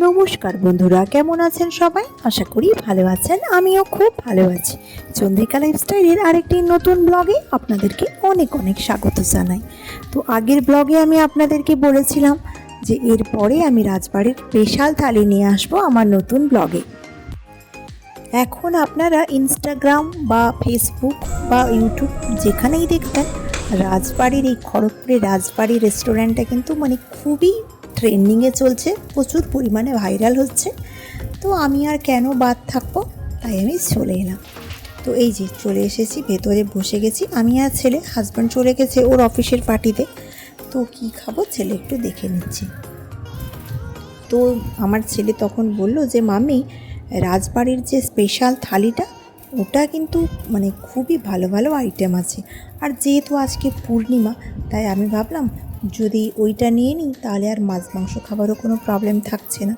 নমস্কার বন্ধুরা, কেমন আছেন সবাই? আশা করি ভালো আছেন, আমিও খুব ভালো আছি। চন্দ্রিকা লাইফস্টাইলের আরেকটি নতুন ব্লগে আপনাদেরকে অনেক অনেক স্বাগত জানাই। তো আগের ব্লগে আমি আপনাদেরকে বলেছিলাম যে এরপরে আমি রাজবাড়ির স্পেশাল থালি নিয়ে আসব আমার নতুন ব্লগে। এখন আপনারা ইনস্টাগ্রাম বা ফেসবুক বা ইউটিউব যেখানেই দেখবেন, রাজবাড়ির এই খড়গপুরের রাজবাড়ি রেস্টুরেন্টটা কিন্তু মানে খুবই ট্রেন্ডিংয়ে চলছে, প্রচুর পরিমাণে ভাইরাল হচ্ছে। তো আমি আর কেন বাদ থাকব? তাই আমি চলে এলাম। তো এই যে চলে এসেছি, ভেতরে বসে গেছি। আমি আর ছেলে হাজব্যান্ড চলে গেছে ওর অফিসের পার্টিতে তো কি খাব? ছেলে একটু দেখে নিচ্ছি। তো আমার ছেলে তখন বলল যে মামি রাজবাড়ির যে স্পেশাল থালিটা, ওটা কিন্তু মানে খুবই ভালো ভালো আইটেম আছে। আর যেহেতু আজকে পূর্ণিমা, তাই আমি ভাবলাম যদি ওইটা নিয়ে নিই, তাহলে আর মাছ, মাংস খাবারও কোনো প্রবলেম থাকছে না।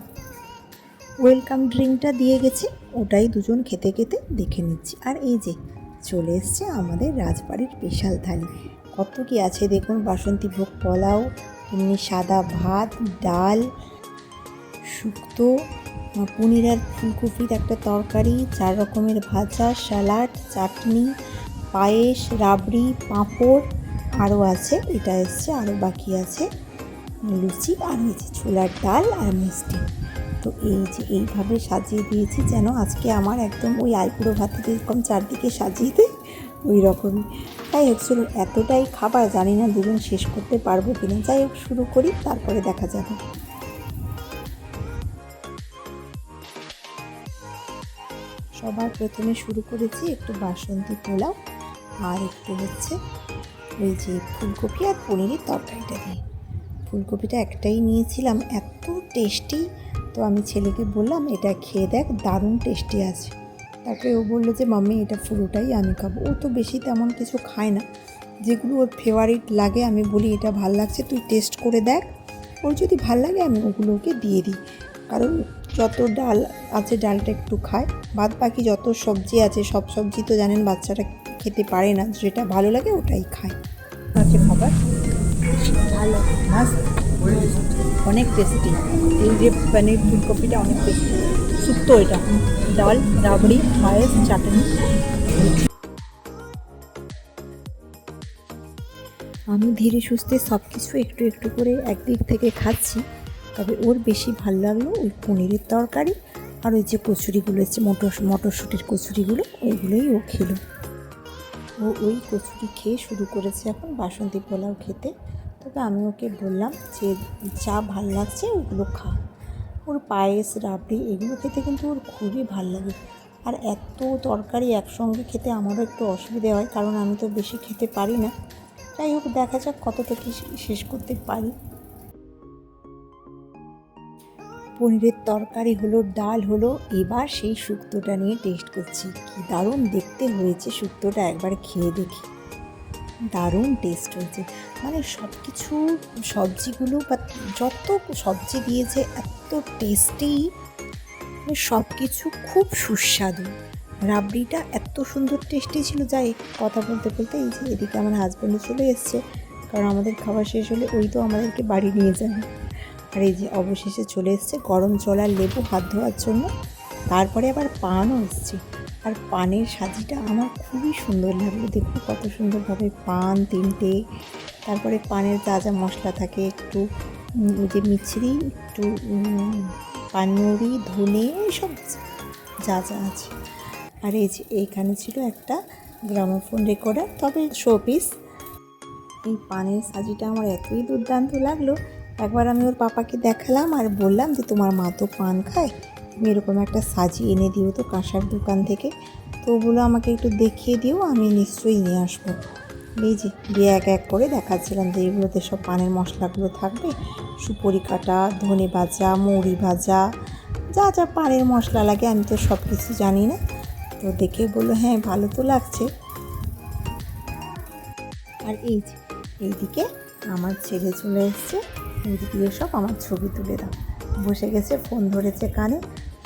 ওয়েলকাম ড্রিঙ্কটা দিয়ে গেছে, ওটাই দুজন খেতে খেতে দেখে নিচ্ছি। আর এই যে, চলে এসছে আমাদের রাজবাড়ির স্পেশাল থালি। কত কি আছে দেখুন, বাসন্তী ভোগ পোলাও, এমনি সাদা ভাত, ডাল, শুক্তো পনির আর ফুলকপির একটা তরকারি, চার রকমের ভাজা স্যালাড চাটনি, পায়েস, রাবড়ি, পাঁপড় আরও আছে, এটা এসছে, আরও বাকি আছে। লুচি আর যে ছোলার ডাল আর মিষ্টি। তো এই যে এইভাবে সাজিয়ে দিয়েছি যেন আজকে আমার একদম ওই আইপুরো ভাতে যেরকম চারদিকে সাজিয়ে দেয় ওই রকমই। তাই চলুন, এতটাই খাবার জানি না দুজন শেষ করতে পারব কিনা। যাই হোক, শুরু করি, তারপরে দেখা যাবে। সবার প্রথমে শুরু করেছি একটু বাসন্তী পোলাও, আর একটু হচ্ছে ওই যে ফুলকপি আর পনিরের তরকারিটা দিয়ে। ফুলকপিটা একটাই নিয়েছিলাম, এত টেস্টি তো আমি ছেলেকে বললাম, এটা খেয়ে দেখ, দারুণ টেস্টি আছে। তারপরে ও বলল যে, মাম্মি, এটা পুরোটাই আমি খাব। ও তো বেশি তেমন কিছু খায় না। যেগুলো ওর ফেভারিট লাগে, আমি বলি, এটা ভালো লাগছে, তুই টেস্ট করে দেখ। ওর যদি ভালো লাগে, আমি ওগুলো ওকে দিয়ে দিই। কারণ যত ডাল আছে, ডালটা একটু খায়। বাদ বাকি যত সবজি আছে, সব সবজি তো জানেন, বাচ্চারা খেতে পারে না, যেটা ভালো লাগে ওটাই খায়। আছে খাবার ভালো মাস্ট অনেক টেস্টি এই যে পনির ফুলকপিটা অনেক টেস্টি শুক্তো এটা, ডাল, রাবড়ি, পায়েস, চাটনি। আমি ধীরে সুস্থে সব কিছু একটু একটু করে একদিক থেকে খাচ্ছি, তবে ওর বেশি ভালো লাগল ওই পনিরের তরকারি আর ওই যে কচুরিগুলো হচ্ছে মটর, মটরশুঁটির কচুরিগুলো, ওইগুলোই ও খেলো। ও ওই কচুরি খেয়ে শুরু করেছে এখন বাসন্তী পোলাও খেতে। তবে আমি ওকে বললাম যে, যা ভালো লাগছে ওগুলো খা। ওর পায়েস, রাবড়ি এগুলো খেতে কিন্তু ওর খুবই ভালো লাগে। আর এত তরকারি একসঙ্গে খেতে আমারও একটু অসুবিধে হয়, কারণ আমি তো বেশি খেতে পারি না। যাই হোক, দেখা যাক কতটা কি শেষ করতে পারি। পনিরের তরকারি হলো, ডাল হলো, এবার সেই শুক্তোটা নিয়ে টেস্ট করছি। কি দারুণ দেখতে হয়েছে শুক্তোটা, একবার খেয়ে দেখি। দারুণ টেস্ট হয়েছে। মানে সব কিছু সবজিগুলো বা যত সবজি দিয়েছে, এত টেস্টি মানে সব কিছু খুব সুস্বাদু। রাবড়িটা এত সুন্দর টেস্টি ছিল, যাই কথা বলতে বলতে এই যে এদিকে আমার হাজব্যান্ডও চলে এসছে, কারণ আমাদের খাবার শেষ হলে ওই তো আমাদেরকে বাড়ি নিয়ে যাবে। আর এই যে অবশেষে চলে এসছে, গরম জল আর লেবু হাত ধোয়ার জন্য। তারপরে আবার পানও এসছে। আর পানের সাজিটা আমার খুবই সুন্দর লাগল। দেখুন কত সুন্দরভাবে পান তিনটে। তারপরে পানের যা যা মশলা থাকে, একটু যে মিছরি, একটু পানমুড়ি ধনে সব যা যা আছে। আর এই যে এইখানে ছিল একটা গ্রামোফোন রেকর্ডার, তবে শোপিস। এই পানের সাজিটা আমার এতই দুর্দান্ত লাগল একবার আমি ওর পাপাকে দেখালাম আর বললাম যে তোমার মা তো পান খায়, তুমি এরকম একটা সাজি এনে দিও তো কাঁসার দোকান থেকে। তো ওগুলো আমাকে একটু দেখিয়ে দিও, আমি নিশ্চয়ই নিয়ে আসব। এই যে, দিয়ে এক এক করে দেখাচ্ছিলাম যে এগুলোতে সব পানের মশলাগুলো থাকবে। সুপরি কাটা, ধনে ভাজা, মৌরি ভাজা, যা যা পানের মশলা লাগে, আমি তো সব কিছু জানি না। তো দেখে বলল হ্যাঁ ভালো তো লাগছে। আর এই এইদিকে আমার ছেলে চলে এসছে। এইদিকে সব আমার ছবি তুলে দাও। বসে গেছে, ফোন ধরেছে কানে।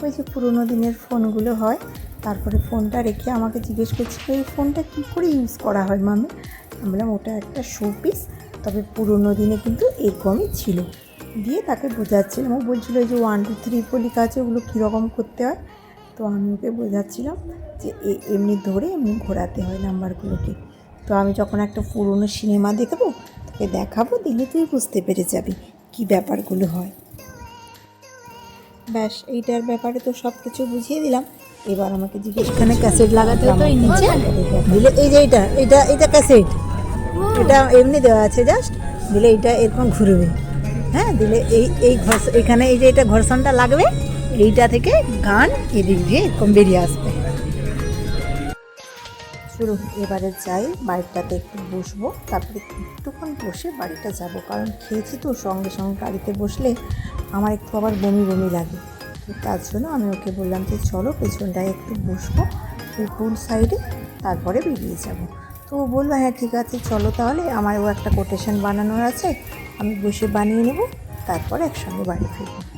ওই যে পুরোনো দিনের ফোনগুলো হয়, তারপরে ফোনটা রেখে আমাকে জিজ্ঞেস করছে, এই ফোনটা কী করে ইউজ করা হয় মামি? আমি বললাম, ওটা একটা শো পিস তবে পুরোনো দিনে কিন্তু এরকমই ছিল। দিয়ে তাকে বোঝাচ্ছিলাম। ও বলছিল যে ওয়ান টু থ্রি লেখা আছে, ওগুলো কীরকম করতে হয়? তো আমি ওকে বোঝাচ্ছিলাম যে এমনি ধরে এমনি ঘোরাতে হয় নাম্বারগুলোকে তো আমি যখন একটা পুরনো সিনেমা দেখব তোকে দেখাবো দিলে তুই বুঝতে পেরে যাবি কী ব্যাপারগুলো হয়। ব্যাস এইটার ব্যাপারে তো সব কিছু বুঝিয়ে দিলাম। এবার আমাকে জিজ্ঞেস এখানে ক্যাসেট লাগাতে হতো এই নিচে। দিলে এই যে এইটা এটা এটা ক্যাসেট এটা এমনি দেওয়া আছে জাস্ট দিলে এইটা এরকম ঘুরবে। হ্যাঁ দিলে এই এই ঘর্ষ এখানে এই যে এটা ঘর্ষণটা লাগবে এইটা থেকে গান এদিক দিয়ে এরকম বেরিয়ে আসবে। শুরু এবারে যাই, বাড়িটাতে একটু বসবো, তারপরে একটুক্ষণ বসে বাড়িটা যাব। কারণ খেয়েছি তো, সঙ্গে সঙ্গে গাড়িতে বসলে আমার একটু আবার বমি বমি লাগে। তার জন্য আমি ওকে বললাম যে, চলো পেছনটায় একটু বসবো পুকুর সাইডে, তারপরে বেরিয়ে যাব। তো ও বলল হ্যাঁ ঠিক আছে, চলো তাহলে। আমার ও একটা কোটেশন বানানোর আছে, আমি বসে বানিয়ে নেব, তারপরে একসঙ্গে বাড়ি ফিরবো।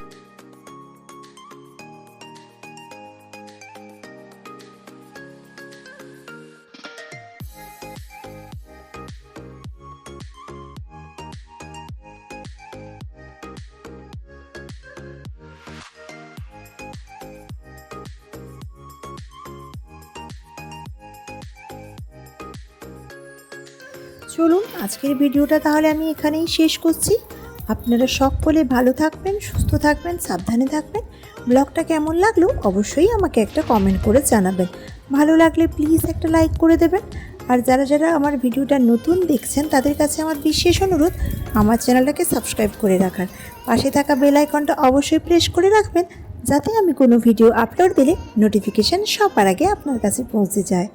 চলুন আজকের ভিডিওটা তাহলে আমি এখানেই শেষ করছি। আপনারা সকলে ভালো থাকবেন, সুস্থ থাকবেন, সাবধানে থাকবেন। ব্লগটা কেমন লাগল অবশ্যই আমাকে একটা কমেন্ট করে জানাবেন। ভালো লাগলে প্লিজ একটা লাইক করে দেবেন। আর যারা যারা আমার ভিডিওটা নতুন দেখছেন, তাদের কাছে আমার বিশেষ অনুরোধ, আমার চ্যানেলটাকে সাবস্ক্রাইব করে রাখার। পাশে থাকা বেল আইকনটা অবশ্যই প্রেস করে রাখবেন। যাতে আমি কোনো ভিডিও আপলোড দিলে নোটিফিকেশান সবার আগে আপনার কাছে পৌঁছে যায়।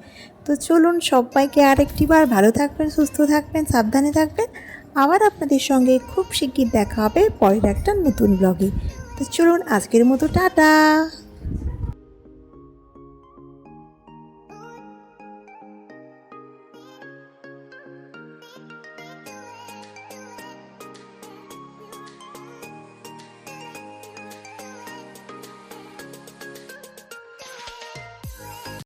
তো চলুন সবাইকে আরেকটি বার ভালো থাকবেন, সুস্থ থাকবেন, সাবধানে থাকবেন। আবার আপনাদের সঙ্গে খুব শিগগির দেখা হবে পরের একটা নতুন ব্লগে তো চলুন আজকের মতো, টাটা!